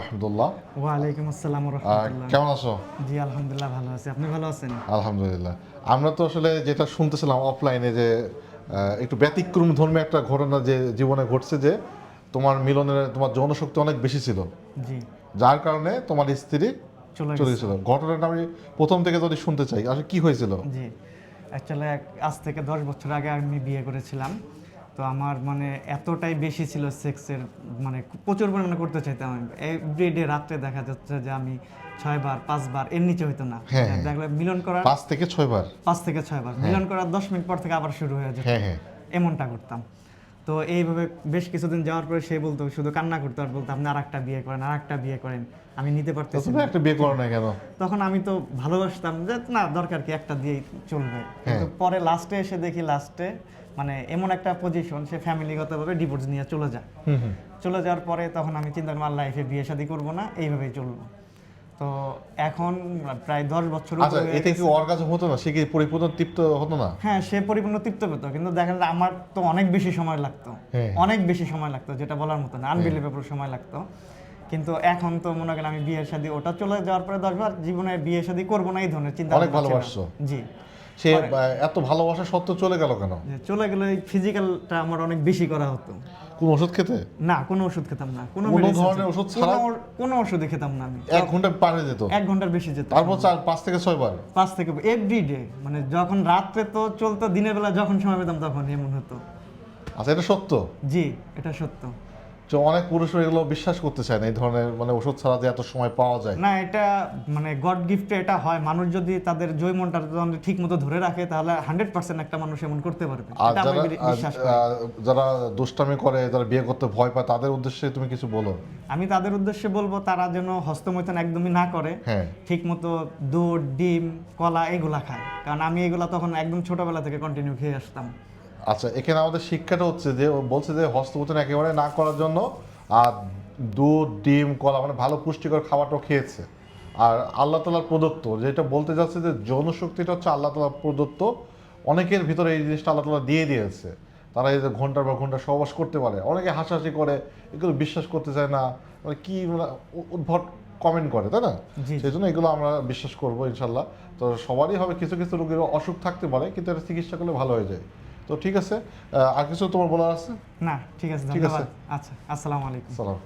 আহমদুল্লাহ ওয়ালাইকুম আসসালাম রহমতুল্লাহ। কেমন আছো? জি আলহামদুলিল্লাহ ভালো আছি। আপনি ভালো আছেন? আলহামদুলিল্লাহ। আমরা তো আসলে যেটা শুনতেছিলাম অফলাইনে যে একটু ব্যতিক্রম ধর্মী একটা ঘটনা যে জীবনে ঘটছে যে তোমার মিলনের তোমার যৌনশক্তি অনেক বেশি ছিল। জি। যার কারণে তোমার স্ত্রী চলে চলে গেছিল। ঘটনাটা আমি প্রথম থেকে যদি শুনতে চাই আসলে কি হয়েছিল? জি। অ্যাকচুয়ালি আজ থেকে দশ বছর আগে আমি বিয়ে করেছিলাম। তো আমার মানে এতটাই বেশি ছিল সেক্সের মানে প্রচুর পরিমাণে করতে চাইতাম আমি। এভরিডে রাত্রে দেখা যাচ্ছে যে আমি ছয় বার পাঁচ বার এর নিচে হইতো না। হ্যাঁ, হ্যাঁ। দেখলে মিলন করার পাঁচ থেকে ছয় বার পাঁচ থেকে ছয়বার। মিলন করার দশ মিনিট পর থেকে আবার শুরু হয়ে যেত। হ্যাঁ হ্যাঁ। এমনটা করতাম। তো এইভাবে বেশ কিছুদিন যাওয়ার পরে সে বলতো শুধু কান্না করতো আর বলতো আপনি আর একটা বিয়ে করেন আর একটা বিয়ে করেন আমি নিতে পারতেছি না। একটা বিয়ে করো না কেন? তখন আমি তো ভালোবাসতাম যে না দরকার কি একটা দিয়েই চলবে। কিন্তু পরে লাস্টে এসে দেখি লাস্টে মানে এমন একটা পজিশন সে ফ্যামিলিগতভাবে ডিভোর্স নিয়ে চলে যায়। চলে যাওয়ার পরে তখন আমি চিন্তা করলাম লাইফে বিয়ে শাদী করব না এইভাবেই চলবো। তো এখন প্রায় দশ বছর আচ্ছা এতে কি গেছে। অর্গাজম হতো না? সে কি পরিপূর্ণ তৃপ্ত হতো না? হ্যাঁ সে পরিপূর্ণ তৃপ্ত পেত কিন্তু দেখা যায় আমার তো অনেক বেশি সময় লাগতো। হ্যাঁ। অনেক বেশি সময় লাগতো যেটা বলার মতো না আনবিলিভেবল সময় লাগতো। কিন্তু এখন তো মনে করেন আমি বিয়ের শাদী ওটা চলে যাওয়ার পরে দশবার জীবনে বিয়ে শাদী করব না এই ধরনের চিন্তা অনেক ভালোবাসছো। জি। সে এত ভালোবাসা সত্ত্বেও চলে গেল কেন? চলে গেলে ফিজিক্যালটা আমার অনেক বেশি করা হতো। কোন ওষুধ খেতে? না কোনো ওষুধ খেতাম না। কোনো কোনো ধরনের ওষুধ ছাড়া? কোনো ওষুধই খেতাম না আমি। এক ঘণ্টা পারে যেত এক ঘণ্টার বেশি যেত। তারপর চার পাঁচ থেকে ছয় বার? পাঁচ থেকে এভরি ডে মানে যখন রাত্রে তো চলতো দিনের বেলা যখন সময় পেতাম তখন এমন হতো। আচ্ছা এটা সত্য? জি এটা সত্য। যে অনেক পুরুষ এগুলো বিশ্বাস করতে চায় না এই ধরনের মানে ওষুধ ছাড়া যে এত সময় পাওয়া যায়। না এটা মানে গড গিফটে এটা হয় মানুষ যদি তাদের জৈমনটা ঠিক মতো ধরে রাখে তাহলে হান্ড্রেড পার্সেন্ট একটা মানুষ এমন করতে পারবে। আর যারা যারা দুষ্টামি করে যারা বিয়ে করতে ভয় পায় তাদের উদ্দেশ্যে তুমি কিছু বলো। আমি তাদের উদ্দেশ্যে বলব তারা যেন হস্তমৈথুন একদমই না করে হ্যাঁ। ঠিক মতো দুধ ডিম কলা এগুলা খায়। কারণ আমি এগুলা তখন একদম ছোটবেলা থেকে কন্টিনিউ খেয়ে আসতাম। আচ্ছা এখানে আমাদের শিক্ষাটা হচ্ছে যে বলছে যে হস্তমোচন একেবারে না করার জন্য আর দুধ ডিম কলা মানে ভালো পুষ্টিকর খাবারটাও খেয়েছে। আর আল্লাহ তালার প্রদত্ত যেটা বলতে যাচ্ছে যে যৌনশক্তিটা হচ্ছে আল্লাহ তালার প্রদত্ত অনেকের ভিতরে এই জিনিসটা আল্লাহ তালা দিয়ে দিয়েছে। তারা এই যে ঘণ্টার পর ঘণ্টা সহবাস করতে পারে অনেকে হাসাহাসি করে এগুলো বিশ্বাস করতে চায় না মানে কি মানে উদ্ভট কমেন্ট করে তাই না। সেই জন্য এগুলো আমরা বিশ্বাস করব ইনশাল্লাহ তো সবারই হবে কিছু কিছু রোগীর অসুখ থাকতে পারে কিন্তু এটা চিকিৎসা করলে ভালো হয়ে যায়। তো ঠিক আছে আর কিছু তোমার বলার আছে? না ঠিক আছে ঠিক আছে। ধন্যবাদ। আচ্ছা আসসালামু আলাইকুম। সালাম।